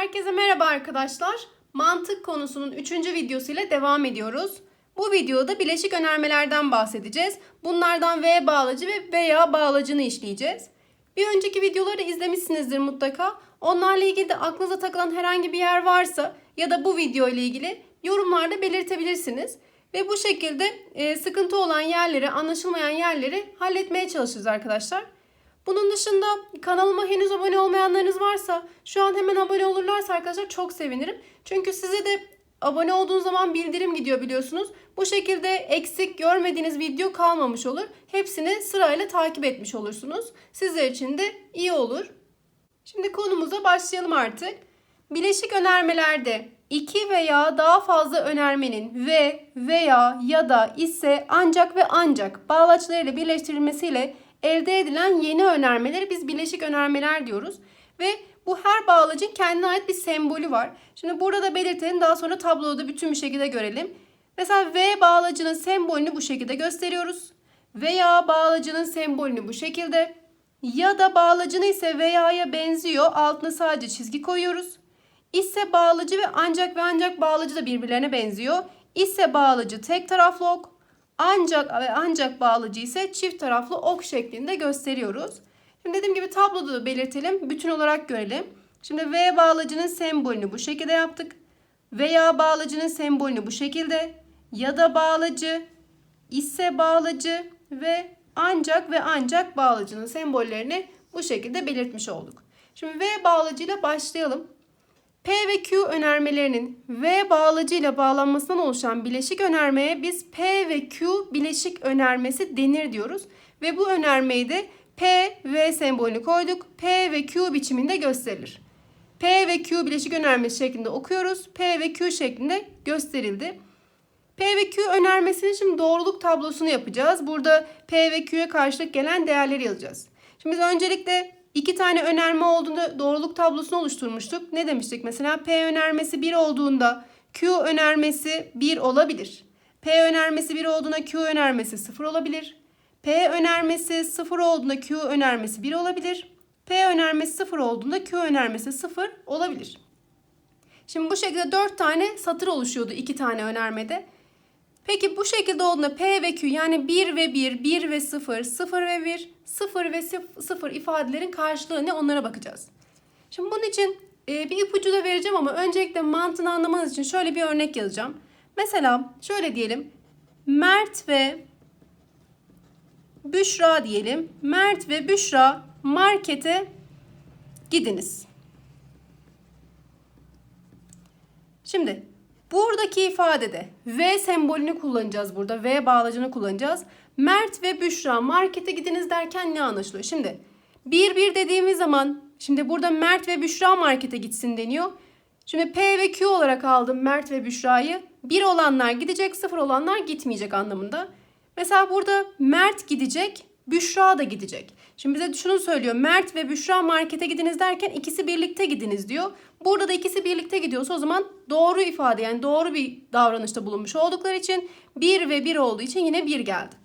Herkese merhaba arkadaşlar. Mantık konusunun 3. videosu ile devam ediyoruz. Bu videoda bileşik önermelerden bahsedeceğiz. Bunlardan V bağlacı ve veya bağlacını işleyeceğiz. Bir önceki videoları izlemişsinizdir mutlaka. Onlarla ilgili de aklınıza takılan herhangi bir yer varsa ya da bu video ile ilgili yorumlarda belirtebilirsiniz. Ve bu şekilde e, sıkıntı olan yerleri, anlaşılmayan yerleri halletmeye çalışacağız arkadaşlar. Bunun dışında kanalıma henüz abone olmayanlarınız varsa şu an hemen abone olurlarsa arkadaşlar çok sevinirim. Çünkü size de abone olduğunuz zaman bildirim gidiyor biliyorsunuz. Bu şekilde eksik görmediğiniz video kalmamış olur. Hepsini sırayla takip etmiş olursunuz. Sizler için de iyi olur. Şimdi konumuza başlayalım artık. Bileşik önermelerde iki veya daha fazla önermenin ve veya ya da ise ancak ve ancak bağlaçlarıyla birleştirilmesiyle elde edilen yeni önermeleri biz bileşik önermeler diyoruz. Ve bu her bağlacın kendine ait bir sembolü var. Şimdi burada da belirtelim daha sonra tabloda bütün bir şekilde görelim. Mesela V bağlacının sembolünü bu şekilde gösteriyoruz. Veya bağlacının sembolünü bu şekilde. Ya da bağlacını ise veya'ya benziyor. Altına sadece çizgi koyuyoruz. İse bağlacı ve ancak ve ancak bağlacı da birbirlerine benziyor. İse bağlacı tek taraflı ok. Ancak ve ancak bağlacı ise çift taraflı ok şeklinde gösteriyoruz. Şimdi dediğim gibi tabloda da belirtelim. Bütün olarak görelim. Şimdi V bağlacının sembolünü bu şekilde yaptık. Veya bağlacının sembolünü bu şekilde. Ya da bağlacı, ise bağlacı ve ancak ve ancak bağlacının sembollerini bu şekilde belirtmiş olduk. Şimdi V bağlacıyla başlayalım. P ve Q önermelerinin V bağlacıyla bağlanmasından oluşan bileşik önermeye biz P ve Q bileşik önermesi denir diyoruz. Ve bu önermeyi de P, V sembolünü koyduk. P ve Q biçiminde gösterilir. P ve Q bileşik önermesi şeklinde okuyoruz. P ve Q şeklinde gösterildi. P ve Q önermesinin şimdi doğruluk tablosunu yapacağız. Burada P ve Q'ye karşılık gelen değerleri yazacağız. Şimdi biz öncelikle iki tane önerme olduğunda doğruluk tablosunu oluşturmuştuk. Ne demiştik? Mesela P önermesi 1 olduğunda Q önermesi 1 olabilir. P önermesi 1 olduğunda Q önermesi 0 olabilir. P önermesi 0 olduğunda Q önermesi 1 olabilir. P önermesi 0 olduğunda Q önermesi 0 olabilir. Şimdi bu şekilde 4 tane satır oluşuyordu iki tane önermede. Peki bu şekilde olduğunda P ve Q yani 1 ve 1, 1 ve 0, 0 ve 1, 0 ve 0 ifadelerin karşılığı ne onlara bakacağız. Şimdi bunun için e, bir ipucu da vereceğim ama öncelikle mantığını anlamanız için şöyle bir örnek yazacağım. Mesela şöyle diyelim. Mert ve Büşra diyelim. Mert ve Büşra markete gidiniz. Şimdi buradaki ifadede V sembolünü kullanacağız burada. V bağlacını kullanacağız. Mert ve Büşra markete gidiniz derken ne anlaşılıyor? Şimdi 1 1 dediğimiz zaman şimdi burada Mert ve Büşra markete gitsin deniyor. Şimdi P ve Q olarak aldım Mert ve Büşra'yı. 1 olanlar gidecek, 0 olanlar gitmeyecek anlamında. Mesela burada Mert gidecek, Büşra da gidecek. Şimdi bize şunu söylüyor. Mert ve Büşra markete gidiniz derken ikisi birlikte gidiniz diyor. Burada da ikisi birlikte gidiyorsa o zaman doğru ifade yani doğru bir davranışta bulunmuş oldukları için 1 ve 1 olduğu için yine 1 geldi.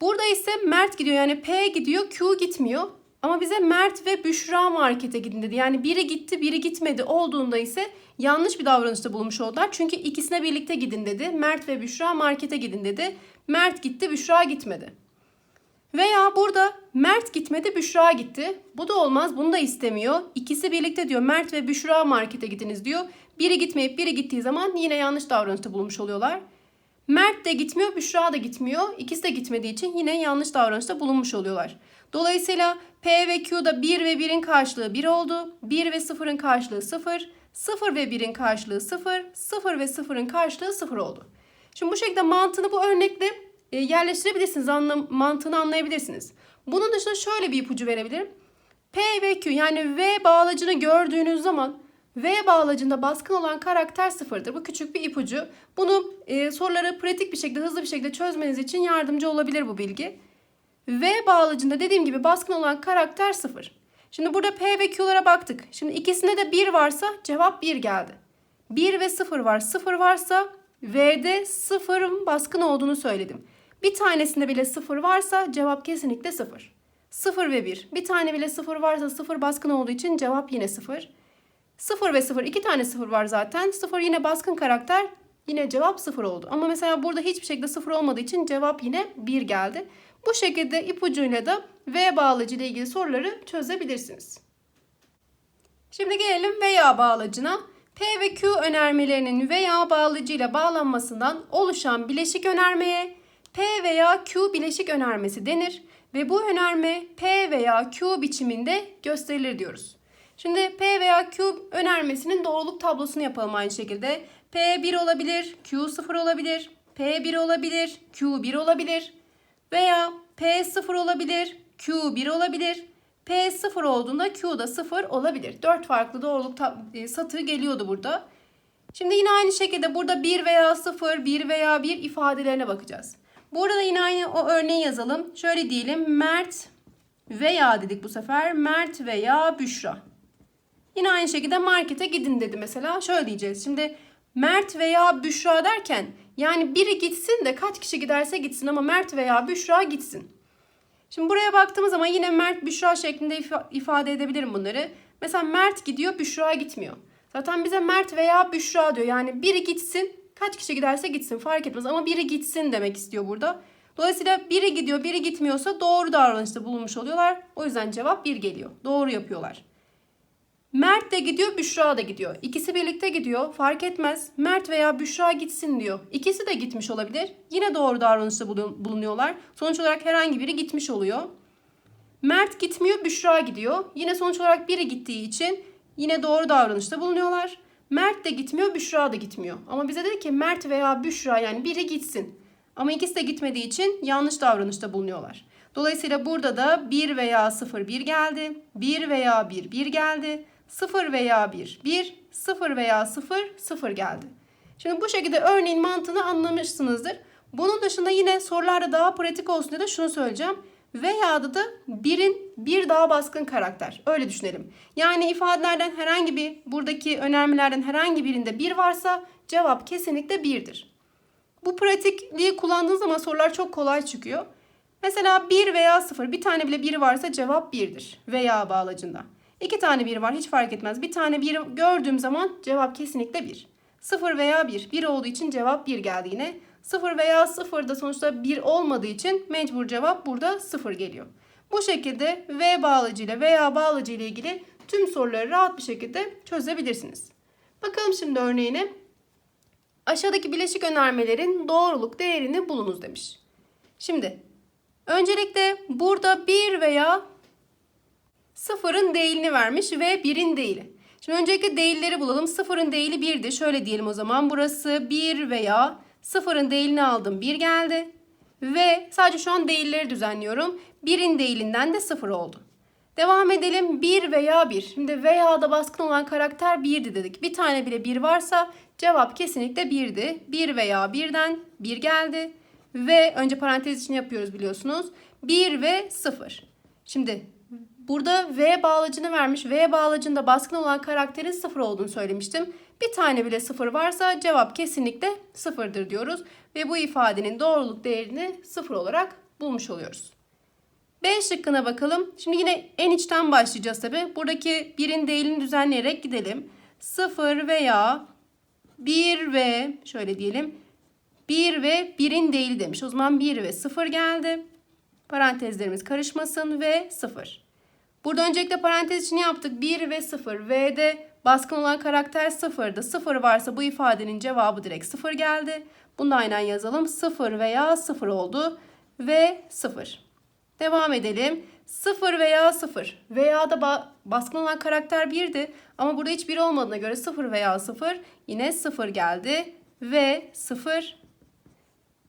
Burada ise Mert gidiyor yani P gidiyor Q gitmiyor. Ama bize Mert ve Büşra markete gidin dedi. Yani biri gitti biri gitmedi olduğunda ise yanlış bir davranışta bulunmuş oldular. Çünkü ikisine birlikte gidin dedi. Mert ve Büşra markete gidin dedi. Mert gitti Büşra gitmedi. Veya burada Mert gitmedi Büşra gitti. Bu da olmaz bunu da istemiyor. İkisi birlikte diyor Mert ve Büşra markete gidiniz diyor. Biri gitmeyip biri gittiği zaman yine yanlış davranışta bulunmuş oluyorlar. Mert de gitmiyor Büşra da gitmiyor. İkisi de gitmediği için yine yanlış davranışta bulunmuş oluyorlar. Dolayısıyla P ve Q'da 1 ve 1'in karşılığı 1 oldu. 1 ve 0'ın karşılığı 0. 0 ve 1'in karşılığı 0. 0 ve 0'ın karşılığı 0 oldu. Şimdi bu şekilde mantığını bu örnekle e, yerleştirebilirsiniz. Anlam mantığını anlayabilirsiniz. Bunun dışında şöyle bir ipucu verebilirim. P ve Q yani V bağlacını gördüğünüz zaman V bağlacında baskın olan karakter sıfırdır. Bu küçük bir ipucu. Bunu e, soruları pratik bir şekilde, hızlı bir şekilde çözmeniz için yardımcı olabilir bu bilgi. V bağlacında dediğim gibi baskın olan karakter sıfır. Şimdi burada P ve Q'lara baktık. Şimdi ikisinde de 1 varsa cevap 1 geldi. 1 ve 0 var. 0 varsa V'de 0'ın baskın olduğunu söyledim. Bir tanesinde bile 0 varsa cevap kesinlikle 0. 0 ve 1. Bir tane bile 0 varsa 0 baskın olduğu için cevap yine 0. 0 ve 0 iki tane 0 var zaten. 0 yine baskın karakter. Yine cevap 0 oldu. Ama mesela burada hiçbir şekilde 0 olmadığı için cevap yine 1 geldi. Bu şekilde ipucuyla da V bağlacı ile ilgili soruları çözebilirsiniz. Şimdi gelelim veya bağlacına. P ve Q önermelerinin veya bağlacıyla bağlanmasından oluşan bileşik önermeye P veya Q bileşik önermesi denir ve bu önerme P veya Q biçiminde gösterilir diyoruz. Şimdi P veya Q önermesinin doğruluk tablosunu yapalım aynı şekilde. P 1 olabilir, Q 0 olabilir, P 1 olabilir, Q 1 olabilir veya P 0 olabilir, Q 1 olabilir. P 0 olduğunda Q da 0 olabilir. 4 farklı doğruluk e, satır geliyordu burada. Şimdi yine aynı şekilde burada 1 veya 0, 1 veya 1 ifadelerine bakacağız. Burada da yine aynı o örneği yazalım. Şöyle diyelim Mert veya dedik bu sefer. Mert veya Büşra. Yine aynı şekilde markete gidin dedi mesela. Şöyle diyeceğiz. Şimdi Mert veya Büşra derken yani biri gitsin de kaç kişi giderse gitsin ama Mert veya Büşra gitsin. Şimdi buraya baktığımız zaman yine Mert Büşra şeklinde ifade edebilirim bunları. Mesela Mert gidiyor Büşra gitmiyor. Zaten bize Mert veya Büşra diyor. Yani biri gitsin kaç kişi giderse gitsin fark etmez ama biri gitsin demek istiyor burada. Dolayısıyla biri gidiyor biri gitmiyorsa doğru davranışta bulunmuş oluyorlar. O yüzden cevap bir geliyor. Doğru yapıyorlar. Mert de gidiyor, Büşra da gidiyor. İkisi birlikte gidiyor. Fark etmez. Mert veya Büşra gitsin diyor. İkisi de gitmiş olabilir. Yine doğru davranışta bulunuyorlar. Sonuç olarak herhangi biri gitmiş oluyor. Mert gitmiyor, Büşra gidiyor. Yine sonuç olarak biri gittiği için yine doğru davranışta bulunuyorlar. Mert de gitmiyor, Büşra da gitmiyor. Ama bize dedi ki Mert veya Büşra yani biri gitsin. Ama ikisi de gitmediği için yanlış davranışta bulunuyorlar. Dolayısıyla burada da 1 veya 0 1 geldi. 1 veya 1 1 geldi. 0 veya 1, 1, 0 veya 0, 0 geldi. Şimdi bu şekilde örneğin mantığını anlamışsınızdır. Bunun dışında yine sorularda daha pratik olsun diye de şunu söyleyeceğim. Veya da birin bir daha baskın karakter. Öyle düşünelim. Yani ifadelerden herhangi bir buradaki önermelerden herhangi birinde bir varsa cevap kesinlikle birdir. Bu pratikliği kullandığınız zaman sorular çok kolay çıkıyor. Mesela 1 veya 0 bir tane bile 1 varsa cevap 1'dir. Veya bağlacında. İki tane bir var hiç fark etmez. Bir tane bir gördüğüm zaman cevap kesinlikle bir. Sıfır veya bir. Bir olduğu için cevap bir geldi yine. Sıfır veya sıfır da sonuçta bir olmadığı için mecbur cevap burada sıfır geliyor. Bu şekilde V bağlacı ile veya bağlacı ile ilgili tüm soruları rahat bir şekilde çözebilirsiniz. Bakalım şimdi örneğine. Aşağıdaki bileşik önermelerin doğruluk değerini bulunuz demiş. Şimdi öncelikle burada bir veya sıfırın değilini vermiş ve birin değili. Şimdi öncelikle değilleri bulalım. Sıfırın değili 1'di. Şöyle diyelim o zaman. Burası 1 veya sıfırın değilini aldım. 1 geldi. Ve sadece şu an değilleri düzenliyorum. 1'in değilinden de 0 oldu. Devam edelim. 1 veya 1. Şimdi veya da baskın olan karakter 1'di dedik. Bir tane bile 1 varsa cevap kesinlikle 1'di. 1 veya 1'den 1 geldi. Ve önce parantez için yapıyoruz biliyorsunuz. 1 ve 0. Şimdi Burada V bağlacını vermiş. V bağlacında baskın olan karakterin sıfır olduğunu söylemiştim. Bir tane bile sıfır varsa cevap kesinlikle sıfırdır diyoruz. Ve bu ifadenin doğruluk değerini sıfır olarak bulmuş oluyoruz. B şıkkına bakalım. Şimdi yine en içten başlayacağız tabi. Buradaki birin değilini düzenleyerek gidelim. Sıfır veya bir ve şöyle diyelim. bir ve birin değili demiş. O zaman bir ve sıfır geldi. Parantezlerimiz karışmasın ve sıfır. Burada öncelikle parantez içini yaptık. 1 ve 0. V'de baskın olan karakter 0'dı. 0 varsa bu ifadenin cevabı direkt 0 geldi. Bunu aynen yazalım. 0 veya 0 oldu. Ve 0. Devam edelim. 0 veya 0. Veya da ba baskın olan karakter 1'di. Ama burada hiç 1 olmadığına göre 0 veya 0 yine 0 geldi. Ve 0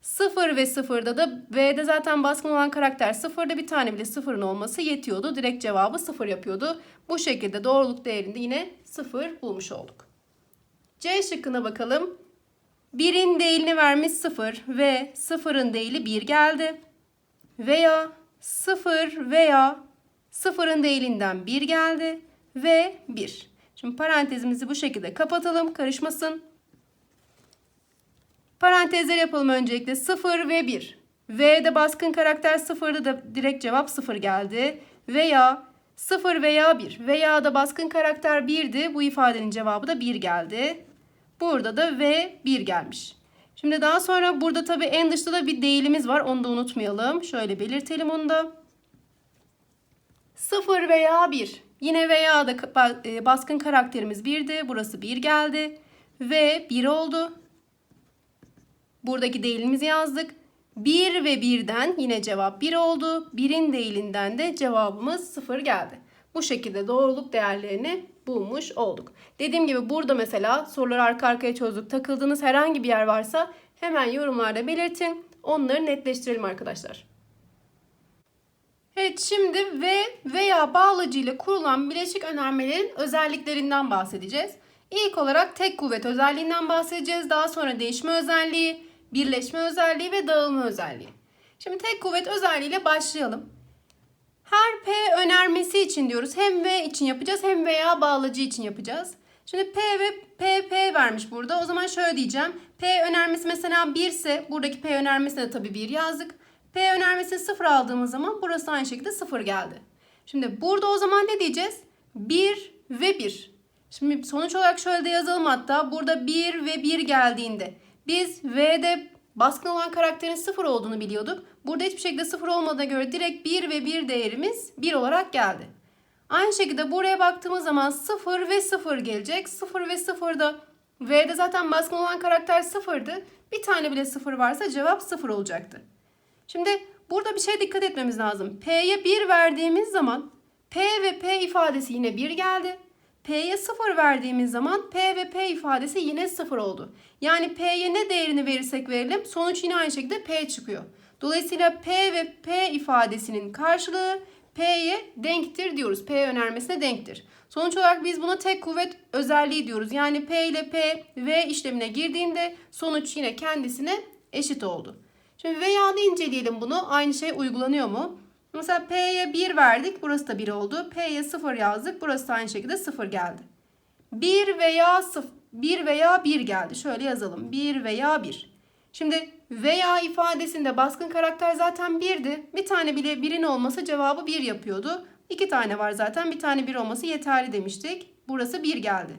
0 ve 0'da da V'de zaten baskın olan karakter 0'da bir tane bile 0'ın olması yetiyordu. Direkt cevabı 0 yapıyordu. Bu şekilde doğruluk değerinde yine 0 bulmuş olduk. C şıkkına bakalım. 1'in değilini vermiş 0 ve 0'ın değili 1 geldi. Veya 0 veya 0'ın değilinden 1 geldi ve 1. Şimdi parantezimizi bu şekilde kapatalım karışmasın. Parantezler yapalım öncelikle. 0 ve 1. V'de baskın karakter 0'dı da direkt cevap 0 geldi. Veya 0 veya 1 veya da baskın karakter 1'di. Bu ifadenin cevabı da 1 geldi. Burada da ve 1 gelmiş. Şimdi daha sonra burada tabii en dışta da bir değilimiz var. Onu da unutmayalım. Şöyle belirtelim onu da. 0 veya 1. Yine veya da e, baskın karakterimiz 1'di. Burası 1 geldi. Ve 1 oldu. Buradaki değilimizi yazdık. 1 ve 1'den yine cevap 1 oldu. 1'in değilinden de cevabımız 0 geldi. Bu şekilde doğruluk değerlerini bulmuş olduk. Dediğim gibi burada mesela soruları arka arkaya çözdük. Takıldığınız herhangi bir yer varsa hemen yorumlarda belirtin. Onları netleştirelim arkadaşlar. Evet şimdi ve veya bağlacı ile kurulan bileşik önermelerin özelliklerinden bahsedeceğiz. İlk olarak tek kuvvet özelliğinden bahsedeceğiz. Daha sonra değişme özelliği, birleşme özelliği ve dağılma özelliği. Şimdi tek kuvvet özelliğiyle başlayalım. Her P önermesi için diyoruz. Hem V için yapacağız hem veya bağlacı için yapacağız. Şimdi P ve P, P vermiş burada. O zaman şöyle diyeceğim. P önermesi mesela 1 ise buradaki P önermesine de tabii 1 yazdık. P önermesini 0 aldığımız zaman burası aynı şekilde 0 geldi. Şimdi burada o zaman ne diyeceğiz? 1 ve 1. Şimdi sonuç olarak şöyle de yazalım hatta. Burada 1 ve 1 geldiğinde biz V'de baskın olan karakterin 0 olduğunu biliyorduk. Burada hiçbir şekilde 0 olmadığına göre direkt 1 ve 1 değerimiz 1 olarak geldi. Aynı şekilde buraya baktığımız zaman 0 ve 0 gelecek. 0 ve 0'da V'de zaten baskın olan karakter 0'dı. Bir tane bile 0 varsa cevap 0 olacaktı. Şimdi burada bir şeye dikkat etmemiz lazım. P'ye 1 verdiğimiz zaman P ve P ifadesi yine 1 geldi. P'ye 0 verdiğimiz zaman P ve P ifadesi yine 0 oldu. Yani P'ye ne değerini verirsek verelim sonuç yine aynı şekilde P çıkıyor. Dolayısıyla P ve P ifadesinin karşılığı P'ye denktir diyoruz. P önermesine denktir. Sonuç olarak biz buna tek kuvvet özelliği diyoruz. Yani P ile P V işlemine girdiğinde sonuç yine kendisine eşit oldu. Şimdi veya'da inceleyelim bunu. Aynı şey uygulanıyor mu? Mesela P'ye 1 verdik. Burası da 1 oldu. P'ye 0 yazdık. Burası da aynı şekilde 0 geldi. 1 veya 0, 1 veya 1 geldi. Şöyle yazalım. 1 veya 1. Şimdi veya ifadesinde baskın karakter zaten 1'di. Bir tane bile 1'in olması cevabı 1 yapıyordu. 2 tane var zaten. Bir tane 1 olması yeterli demiştik. Burası 1 geldi.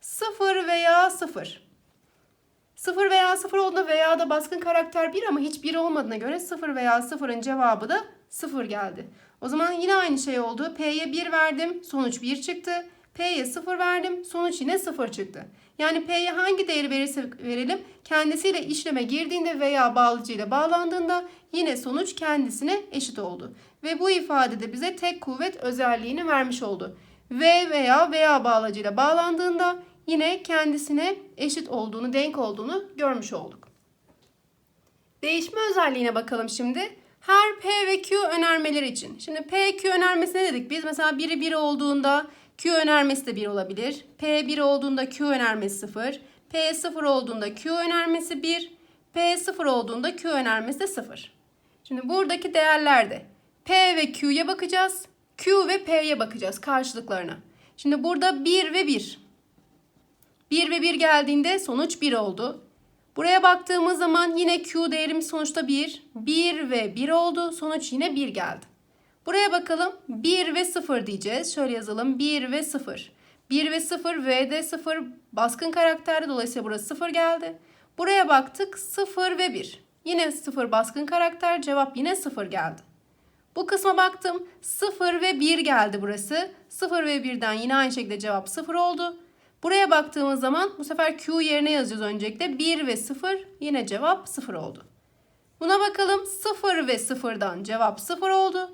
0 veya 0. 0 veya 0 olduğunda veya da baskın karakter 1 ama hiç 1 olmadığına göre 0 veya 0'ın cevabı da 0 geldi. O zaman yine aynı şey oldu. P'ye 1 verdim, sonuç 1 çıktı. P'ye 0 verdim, sonuç yine 0 çıktı. Yani P'ye hangi değeri verirse verelim, kendisiyle işleme girdiğinde veya bağlıcıyla bağlandığında yine sonuç kendisine eşit oldu. Ve bu ifadede bize tek kuvvet özelliğini vermiş oldu. V veya veya bağlacıyla bağlandığında yine kendisine eşit olduğunu, denk olduğunu görmüş olduk. Değişme özelliğine bakalım şimdi. Her P ve Q önermeleri için. Şimdi P, Q önermesi ne dedik? Biz mesela biri 1 olduğunda Q önermesi de 1 olabilir. P 1 olduğunda Q önermesi 0. P 0 olduğunda Q önermesi 1. P 0 olduğunda Q önermesi de 0. Şimdi buradaki değerlerde P ve Q'ya bakacağız. Q ve P'ye bakacağız karşılıklarına. Şimdi burada 1 ve 1. 1 ve 1 geldiğinde sonuç 1 oldu. Buraya baktığımız zaman yine Q değerimiz sonuçta 1. 1 ve 1 oldu. Sonuç yine 1 geldi. Buraya bakalım. 1 ve 0 diyeceğiz. Şöyle yazalım. 1 ve 0. 1 ve 0 V'de 0 baskın karakterdi. Dolayısıyla burası 0 geldi. Buraya baktık. 0 ve 1. Yine 0 baskın karakter. Cevap yine 0 geldi. Bu kısma baktım. 0 ve 1 geldi burası. 0 ve 1'den yine aynı şekilde cevap 0 oldu. Buraya baktığımız zaman bu sefer Q yerine yazacağız öncelikle. 1 ve 0 yine cevap 0 oldu. Buna bakalım 0 ve 0'dan cevap 0 oldu.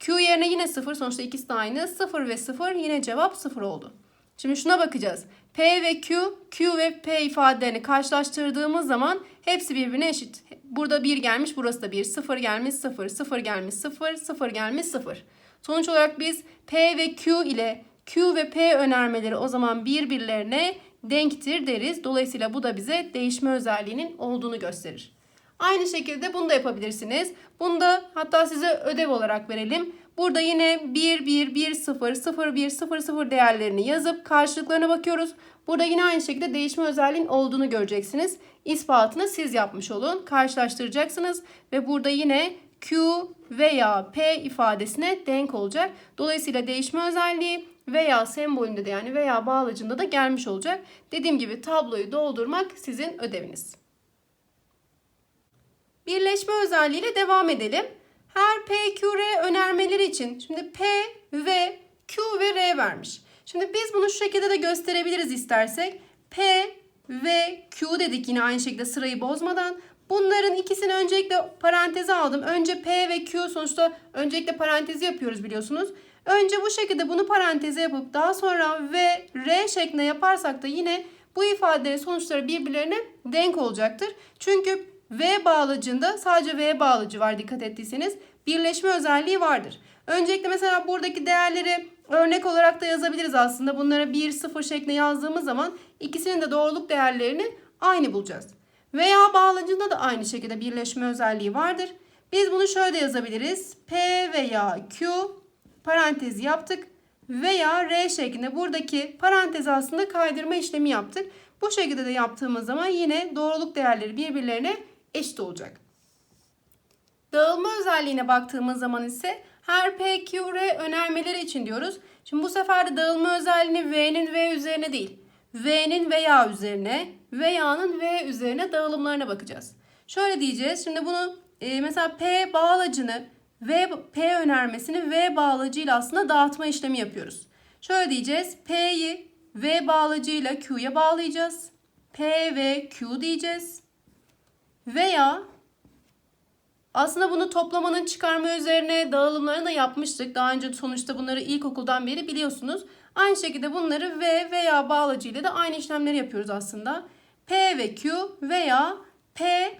Q yerine yine 0 sonuçta ikisi de aynı. 0 ve 0 yine cevap 0 oldu. Şimdi şuna bakacağız. P ve Q, Q ve P ifadelerini karşılaştırdığımız zaman hepsi birbirine eşit. Burada 1 gelmiş, burası da 1. 0 gelmiş, 0. 0 gelmiş, 0. 0 gelmiş, 0. Sonuç olarak biz P ve Q ile Q ve P önermeleri o zaman birbirlerine denktir deriz. Dolayısıyla bu da bize değişme özelliğinin olduğunu gösterir. Aynı şekilde bunu da yapabilirsiniz. Bunu da hatta size ödev olarak verelim. Burada yine 1, 1, 1, 0, 0, 1, 0, 0 değerlerini yazıp karşılıklarına bakıyoruz. Burada yine aynı şekilde değişme özelliğin olduğunu göreceksiniz. İspatını siz yapmış olun. Karşılaştıracaksınız ve burada yine Q veya P ifadesine denk olacak. Dolayısıyla değişme özelliği veya sembolünde de yani veya bağlacında da gelmiş olacak. Dediğim gibi tabloyu doldurmak sizin ödeviniz. Birleşme özelliğiyle devam edelim. Her P, Q, R önermeleri için şimdi P ve Q ve R vermiş. Şimdi biz bunu şu şekilde de gösterebiliriz istersek. P ve Q dedik yine aynı şekilde sırayı bozmadan. Bunların ikisini öncelikle paranteze aldım. Önce P ve Q sonuçta öncelikle parantezi yapıyoruz biliyorsunuz. Önce bu şekilde bunu paranteze yapıp daha sonra V, R şeklinde yaparsak da yine bu ifadelerin sonuçları birbirlerine denk olacaktır. Çünkü V bağlacında sadece V bağlacı var dikkat ettiyseniz. Birleşme özelliği vardır. Öncelikle mesela buradaki değerleri örnek olarak da yazabiliriz aslında. Bunlara 1, 0 şeklinde yazdığımız zaman ikisinin de doğruluk değerlerini aynı bulacağız. Veya bağlacında da aynı şekilde birleşme özelliği vardır. Biz bunu şöyle yazabiliriz. P veya Q parantez yaptık veya R şeklinde buradaki parantez aslında kaydırma işlemi yaptık. Bu şekilde de yaptığımız zaman yine doğruluk değerleri birbirlerine eşit olacak. Dağılma özelliğine baktığımız zaman ise her P, Q, R önermeleri için diyoruz. Şimdi bu sefer de dağılma özelliğini V'nin V üzerine değil, V'nin veya üzerine, veya'nın V üzerine dağılımlarına bakacağız. Şöyle diyeceğiz. Şimdi bunu e, mesela P bağlacını V P önermesini V bağlacıyla aslında dağıtma işlemi yapıyoruz. Şöyle diyeceğiz. P'yi V bağlacıyla Q'ya bağlayacağız. P ve Q diyeceğiz. Veya aslında bunu toplamanın çıkarma üzerine dağılımlarını da yapmıştık. Daha önce sonuçta bunları ilkokuldan beri biliyorsunuz. Aynı şekilde bunları V veya bağlacıyla da aynı işlemleri yapıyoruz aslında. P ve Q veya P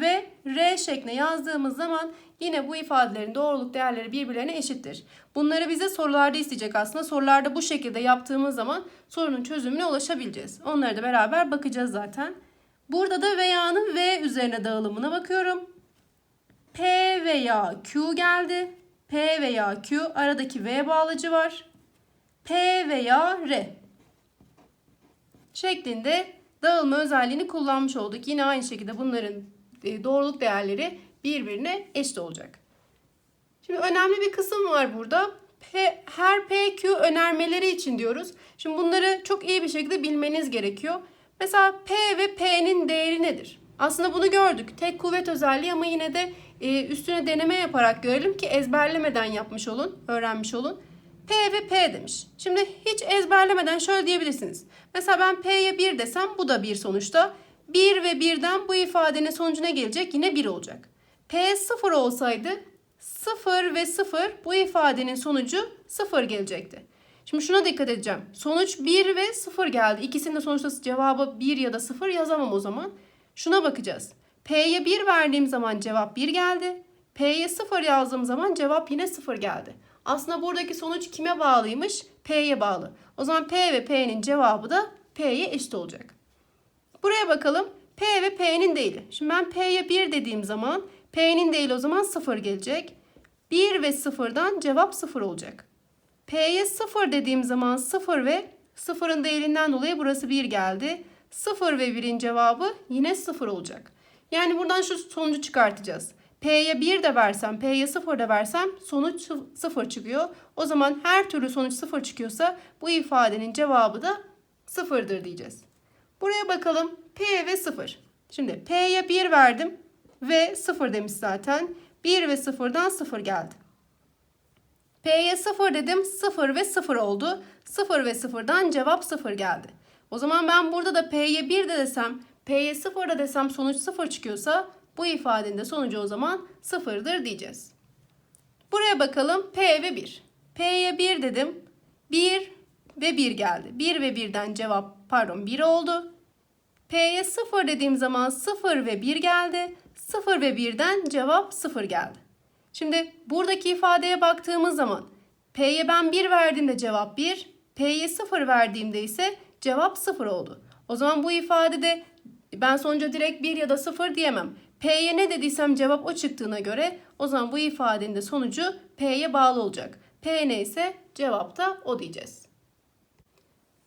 ve R şeklinde yazdığımız zaman yine bu ifadelerin doğruluk değerleri birbirlerine eşittir. Bunları bize sorularda isteyecek aslında. Sorularda bu şekilde yaptığımız zaman sorunun çözümüne ulaşabileceğiz. Onları da beraber bakacağız zaten. Burada da veya'nın V üzerine dağılımına bakıyorum. P veya Q geldi. P veya Q aradaki V bağlacı var. P veya R şeklinde dağılma özelliğini kullanmış olduk. Yine aynı şekilde bunların doğruluk değerleri birbirine eşit olacak. Şimdi önemli bir kısım var burada. P, her PQ önermeleri için diyoruz. Şimdi bunları çok iyi bir şekilde bilmeniz gerekiyor. Mesela P ve P'nin değeri nedir? Aslında bunu gördük. Tek kuvvet özelliği ama yine de e, üstüne deneme yaparak görelim ki ezberlemeden yapmış olun, öğrenmiş olun. P ve P demiş. Şimdi hiç ezberlemeden şöyle diyebilirsiniz. Mesela ben P'ye 1 desem bu da 1 sonuçta. 1 ve 1'den bu ifadenin sonucu ne gelecek? Yine 1 olacak. P 0 olsaydı 0 ve 0 bu ifadenin sonucu 0 gelecekti. Şimdi şuna dikkat edeceğim. Sonuç 1 ve 0 geldi. İkisinin de sonuçta cevabı 1 ya da 0 yazamam o zaman. Şuna bakacağız. P'ye 1 verdiğim zaman cevap 1 geldi. P'ye 0 yazdığım zaman cevap yine 0 geldi. Aslında buradaki sonuç kime bağlıymış? P'ye bağlı. O zaman P ve P'nin cevabı da P'ye eşit olacak. Buraya bakalım. P ve P'nin değili. Şimdi ben P'ye 1 dediğim zaman P'nin değili o zaman 0 gelecek. 1 ve 0'dan cevap 0 olacak. P'ye 0 dediğim zaman 0 ve 0'ın değerinden dolayı burası 1 geldi. 0 ve 1'in cevabı yine 0 olacak. Yani buradan şu sonucu çıkartacağız. P'ye 1 de versem, P'ye 0 da versem sonuç 0 çıkıyor. O zaman her türlü sonuç 0 çıkıyorsa bu ifadenin cevabı da 0'dır diyeceğiz. Buraya bakalım. P ve 0. Şimdi P'ye 1 verdim ve 0 demiş zaten. 1 ve 0'dan 0 geldi. P'ye 0 dedim 0 ve 0 oldu. 0 ve 0'dan cevap 0 geldi. O zaman ben burada da P'ye 1 de desem, P'ye 0 da desem sonuç 0 çıkıyorsa bu ifadenin de sonucu o zaman 0'dır diyeceğiz. Buraya bakalım P ve 1. P'ye 1 dedim. 1 ve 1 geldi. 1 ve 1'den cevap pardon 1 oldu. P'ye 0 dediğim zaman 0 ve 1 geldi. 0 ve 1'den cevap 0 geldi. Şimdi buradaki ifadeye baktığımız zaman P'ye ben 1 verdiğimde cevap 1, P'ye 0 verdiğimde ise cevap 0 oldu. O zaman bu ifadede ben sonuca direkt 1 ya da 0 diyemem. P'ye ne dediysem cevap o çıktığına göre o zaman bu ifadenin de sonucu P'ye bağlı olacak. P neyse cevap da o diyeceğiz.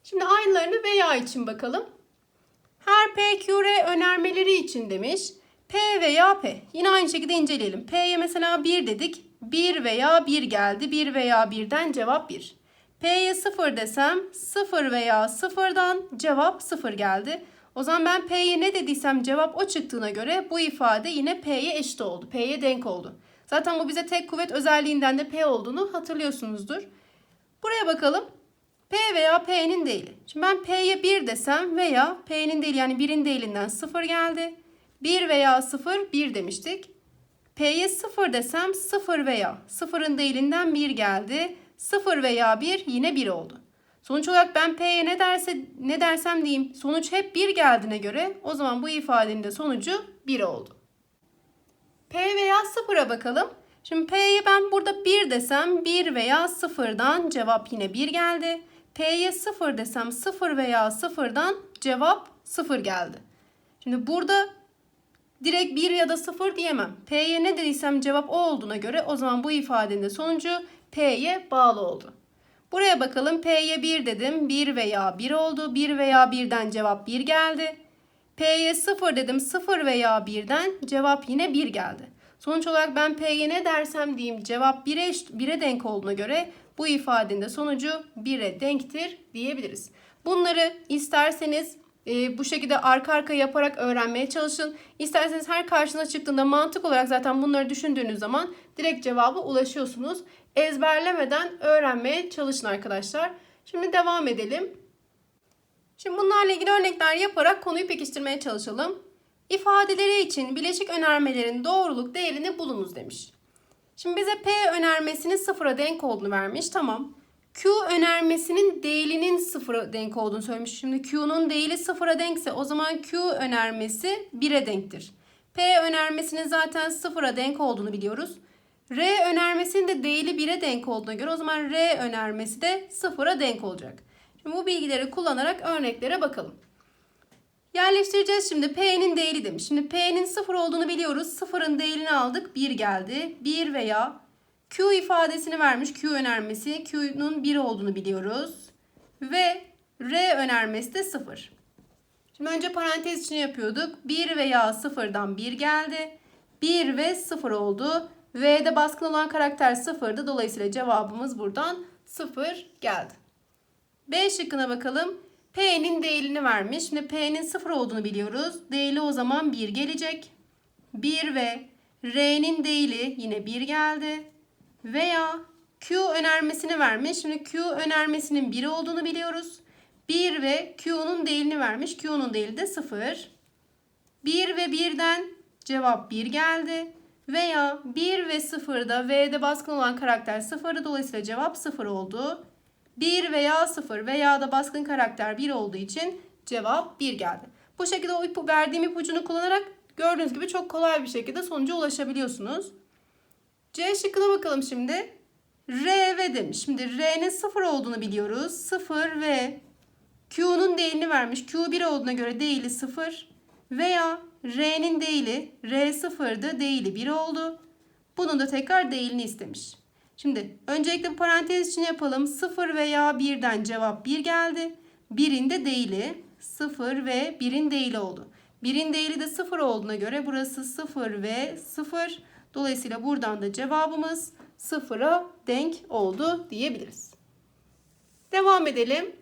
Şimdi aynılarını veya için bakalım. Her PQR önermeleri için demiş. P veya P. Yine aynı şekilde inceleyelim. P'ye mesela 1 dedik. 1 veya 1 geldi. 1 veya 1'den cevap 1. P'ye 0 desem 0 veya 0'dan cevap 0 geldi. O zaman ben P'ye ne dediysem cevap o çıktığına göre bu ifade yine P'ye eşit oldu. P'ye denk oldu. Zaten bu bize tek kuvvet özelliğinden de P olduğunu hatırlıyorsunuzdur. Buraya bakalım. P veya P'nin değili. Şimdi ben P'ye 1 desem veya P'nin değili yani 1'in değilinden 0 geldi. 1 veya 0 1 demiştik. P'ye 0 desem 0 veya 0'ın değilinden 1 geldi. 0 veya 1 yine 1 oldu. Sonuç olarak ben P'ye ne derse ne dersem diyeyim sonuç hep 1 geldiğine göre o zaman bu ifadenin de sonucu 1 oldu. P veya 0'a bakalım. Şimdi P'ye ben burada 1 desem 1 veya 0'dan cevap yine 1 geldi. P'ye 0 desem 0 veya 0'dan cevap 0 geldi. Şimdi burada direkt 1 ya da 0 diyemem. P'ye ne dediysem cevap o olduğuna göre o zaman bu ifadenin de sonucu P'ye bağlı oldu. Buraya bakalım. P'ye 1 dedim. 1 veya 1 oldu. 1 veya 1'den cevap 1 geldi. P'ye 0 dedim. 0 veya 1'den cevap yine 1 geldi. Sonuç olarak ben P'ye ne dersem diyeyim cevap 1'e 1'e denk olduğuna göre bu ifadenin de sonucu 1'e denktir diyebiliriz. Bunları isterseniz e, bu şekilde arka arka yaparak öğrenmeye çalışın. İsterseniz her karşına çıktığında mantık olarak zaten bunları düşündüğünüz zaman direkt cevaba ulaşıyorsunuz. Ezberlemeden öğrenmeye çalışın arkadaşlar. Şimdi devam edelim. Şimdi bunlarla ilgili örnekler yaparak konuyu pekiştirmeye çalışalım. İfadeleri için bileşik önermelerin doğruluk değerini bulunuz demiş. Şimdi bize P önermesinin sıfıra denk olduğunu vermiş. Tamam. Q önermesinin değilinin sıfıra denk olduğunu söylemiş. Şimdi Q'nun değili sıfıra denkse o zaman Q önermesi 1'e denktir. P önermesinin zaten sıfıra denk olduğunu biliyoruz. R önermesinin de değili 1'e denk olduğuna göre o zaman R önermesi de sıfıra denk olacak. Şimdi bu bilgileri kullanarak örneklere bakalım. Yerleştireceğiz şimdi. P'nin değili demiş. Şimdi P'nin 0 olduğunu biliyoruz. 0'ın değilini aldık. 1 geldi. 1 veya Q ifadesini vermiş. Q önermesi. Q'nun 1 olduğunu biliyoruz. Ve R önermesi de 0. Şimdi önce parantez içine yapıyorduk. 1 veya 0'dan 1 geldi. 1 ve 0 oldu. V'de baskın olan karakter 0'dı. Dolayısıyla cevabımız buradan 0 geldi. B şıkkına bakalım. P'nin değilini vermiş. Şimdi P'nin 0 olduğunu biliyoruz. Değili o zaman 1 gelecek. 1 ve R'nin değili yine 1 geldi. Veya Q önermesini vermiş. Şimdi Q önermesinin 1 olduğunu biliyoruz. 1 ve Q'nun değilini vermiş. Q'nun değili de 0. 1 ve 1'den cevap 1 geldi. Veya 1 ve 0'da V'de baskın olan karakter 0'dı. Dolayısıyla cevap 0 oldu. 1 veya 0 veya da baskın karakter 1 olduğu için cevap 1 geldi. Bu şekilde o ipu, verdiğim ipucunu kullanarak gördüğünüz gibi çok kolay bir şekilde sonuca ulaşabiliyorsunuz. C şıkkına bakalım şimdi. R ve demiş. Şimdi R'nin 0 olduğunu biliyoruz. 0 ve Q'nun değilini vermiş. Q 1 olduğuna göre değili 0 veya R'nin değili R 0'dı değili 1 oldu. Bunun da tekrar değilini istemiş. Şimdi öncelikle parantez için yapalım. 0 veya 1'den cevap 1 geldi. 1'in de değili 0 ve 1'in değili oldu. 1'in değili de 0 olduğuna göre burası 0 ve 0. Dolayısıyla buradan da cevabımız 0'a denk oldu diyebiliriz. Devam edelim.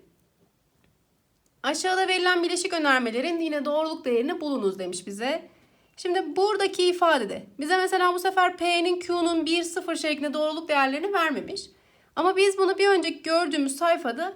Aşağıda verilen bileşik önermelerin yine doğruluk değerini bulunuz demiş bize. Şimdi buradaki ifadede bize mesela bu sefer P'nin Q'nun 1 0 şeklinde doğruluk değerlerini vermemiş. Ama biz bunu bir önceki gördüğümüz sayfada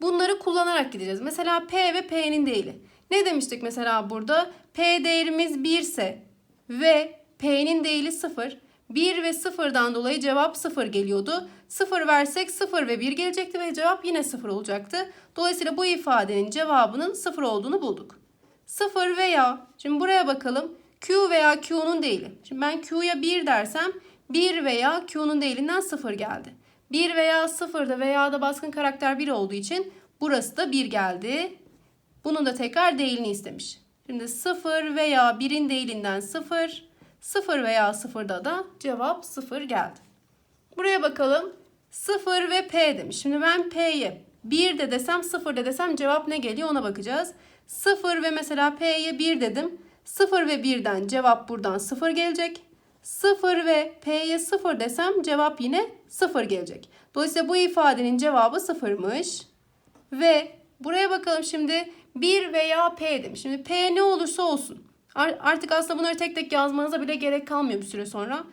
bunları kullanarak gideceğiz. Mesela P ve P'nin değili. Ne demiştik mesela burada? P değerimiz 1 ise ve P'nin değili 0. 1 ve 0'dan dolayı cevap 0 geliyordu. 0 versek 0 ve 1 gelecekti ve cevap yine 0 olacaktı. Dolayısıyla bu ifadenin cevabının 0 olduğunu bulduk. 0 veya, şimdi buraya bakalım. Q veya Q'nun değili. Şimdi ben Q'ya 1 dersem 1 veya Q'nun değilinden 0 geldi. 1 veya 0'da veya da baskın karakter 1 olduğu için burası da 1 geldi. Bunun da tekrar değilini istemiş. Şimdi 0 veya 1'in değilinden 0, 0 veya 0'da da cevap 0 geldi. Buraya bakalım. 0 ve P demiş. Şimdi ben P'ye 1 de desem 0 de desem cevap ne geliyor ona bakacağız. 0 ve mesela P'ye 1 dedim. 0 ve 1'den cevap buradan 0 gelecek. 0 ve P'ye 0 desem cevap yine 0 gelecek. Dolayısıyla bu ifadenin cevabı 0'mış. Ve buraya bakalım şimdi 1 veya P demiş. Şimdi P ne olursa olsun. Artık aslında bunları tek tek yazmanıza bile gerek kalmıyor bir süre sonra.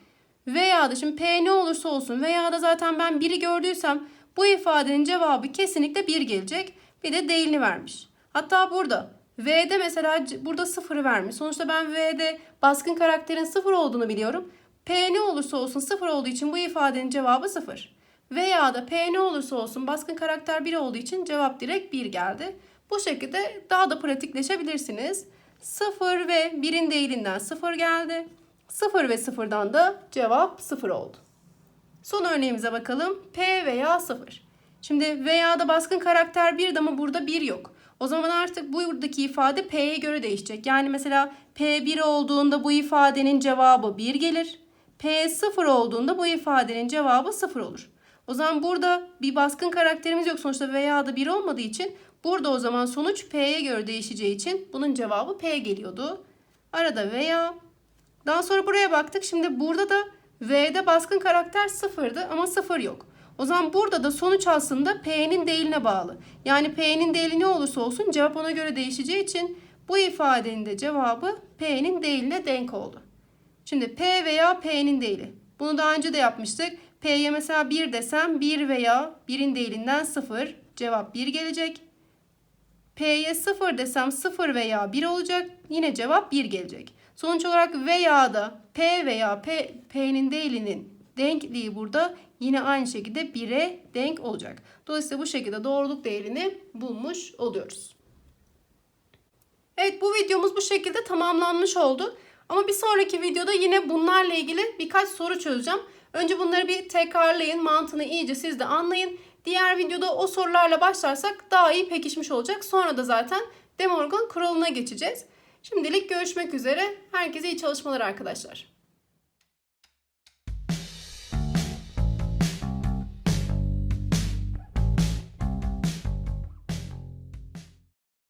Veya da şimdi P ne olursa olsun veya da zaten ben 1'i gördüysem bu ifadenin cevabı kesinlikle 1 gelecek. Bir de değilini vermiş. Hatta burada V'de mesela burada 0'ı vermiş. Sonuçta ben V'de baskın karakterin 0 olduğunu biliyorum. P ne olursa olsun 0 olduğu için bu ifadenin cevabı 0. Veya da P ne olursa olsun baskın karakter 1 olduğu için cevap direkt 1 geldi. Bu şekilde daha da pratikleşebilirsiniz. 0 ve 1'in değilinden 0 geldi. 0 ve 0'dan da cevap 0 oldu. Son örneğimize bakalım. P veya 0. Şimdi veya da baskın karakter 1 ama burada 1 yok. O zaman artık buradaki ifade P'ye göre değişecek. Yani mesela P1 olduğunda bu ifadenin cevabı 1 gelir. P0 olduğunda bu ifadenin cevabı 0 olur. O zaman burada bir baskın karakterimiz yok sonuçta veya da 1 olmadığı için burada o zaman sonuç P'ye göre değişeceği için bunun cevabı P geliyordu. Arada veya. Daha sonra buraya baktık. Şimdi burada da V'de baskın karakter 0'dı ama 0 yok. O zaman burada da sonuç aslında P'nin değiline bağlı. Yani P'nin değili ne olursa olsun cevap ona göre değişeceği için bu ifadenin de cevabı P'nin değiline denk oldu. Şimdi P veya P'nin değili. Bunu daha önce de yapmıştık. P'ye mesela 1 desem 1 veya 1'in değilinden 0. Cevap 1 gelecek. P'ye 0 desem 0 veya 1 olacak. Yine cevap 1 gelecek. Sonuç olarak veya da P veya P, P'nin değilinin denkliği burada yine aynı şekilde 1'e denk olacak. Dolayısıyla bu şekilde doğruluk değerini bulmuş oluyoruz. Evet bu videomuz bu şekilde tamamlanmış oldu. Ama bir sonraki videoda yine bunlarla ilgili birkaç soru çözeceğim. Önce bunları bir tekrarlayın, mantığını iyice siz de anlayın. Diğer videoda o sorularla başlarsak daha iyi pekişmiş olacak. Sonra da zaten De Morgan kuralına geçeceğiz. Şimdilik görüşmek üzere. Herkese iyi çalışmalar arkadaşlar.